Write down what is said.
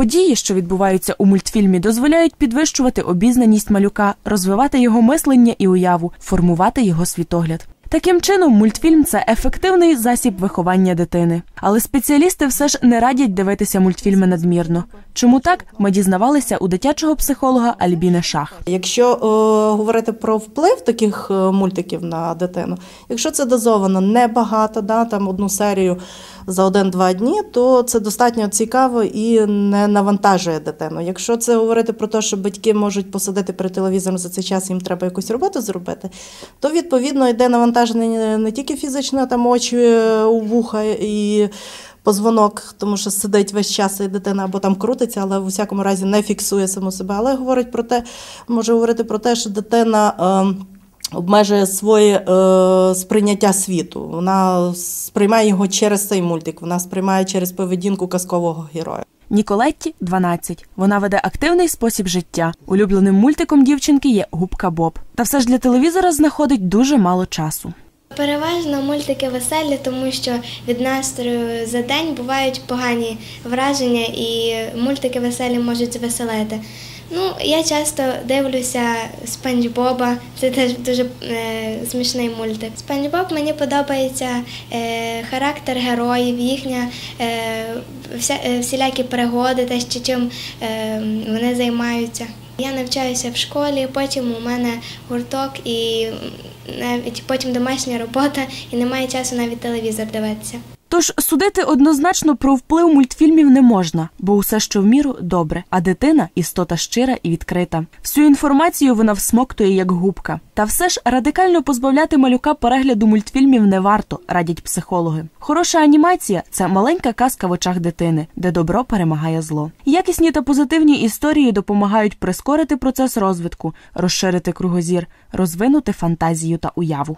Події, що відбуваються у мультфільмі, дозволяють підвищувати обізнаність малюка, розвивати його мислення і уяву, формувати його світогляд. Таким чином, мультфільм це ефективний засіб виховання дитини. Але спеціалісти все ж не радять дивитися мультфільми надмірно. Чому так? Ми дізнавалися у дитячого психолога Альбіни Шах. Якщо е, говорити про вплив таких е, мультиків на дитину, якщо це дозовано небагато, да, там одну серію за один-два дні, то це достатньо цікаво і не навантажує дитину. Якщо це говорити про те, що батьки можуть посадити перед телевізором за цей час, їм треба якусь роботу зробити, то відповідно йде навантаження не тільки фізичне, там очі е, у вуха і. Позвонок, тому що сидить весь час і дитина або там крутиться, але в усякому разі не фіксує саму себе. Але говорить про те, може говорити про те, що дитина. Е, Обмежує своє е, сприйняття світу. Вона сприймає його через цей мультик. Вона сприймає через поведінку казкового героя. Ніколетті 12. Вона веде активний спосіб життя. Улюбленим мультиком дівчинки є губка Боб. Та все ж для телевізора знаходить дуже мало часу. Переважно мультики веселі, тому що від настрою за день бувають погані враження, і мультики веселі можуть звеселити. Ну, я часто дивлюся Спанч Боба, це теж дуже е, смішний мультик. Спанч Боб мені подобається е, характер героїв, їхня е, вся, е, всілякі пригоди, те, що чим е, вони займаються. Я навчаюся в школі, потім у мене гурток і навіть потім домашня робота, і немає часу навіть телевізор дивитися. Тож судити однозначно про вплив мультфільмів не можна, бо усе, що в міру, добре, а дитина істота щира і відкрита. Всю інформацію вона всмоктує як губка. Та все ж радикально позбавляти малюка перегляду мультфільмів не варто, радять психологи. Хороша анімація це маленька казка в очах дитини, де добро перемагає зло. Якісні та позитивні історії допомагають прискорити процес розвитку, розширити кругозір, розвинути фантазію та уяву.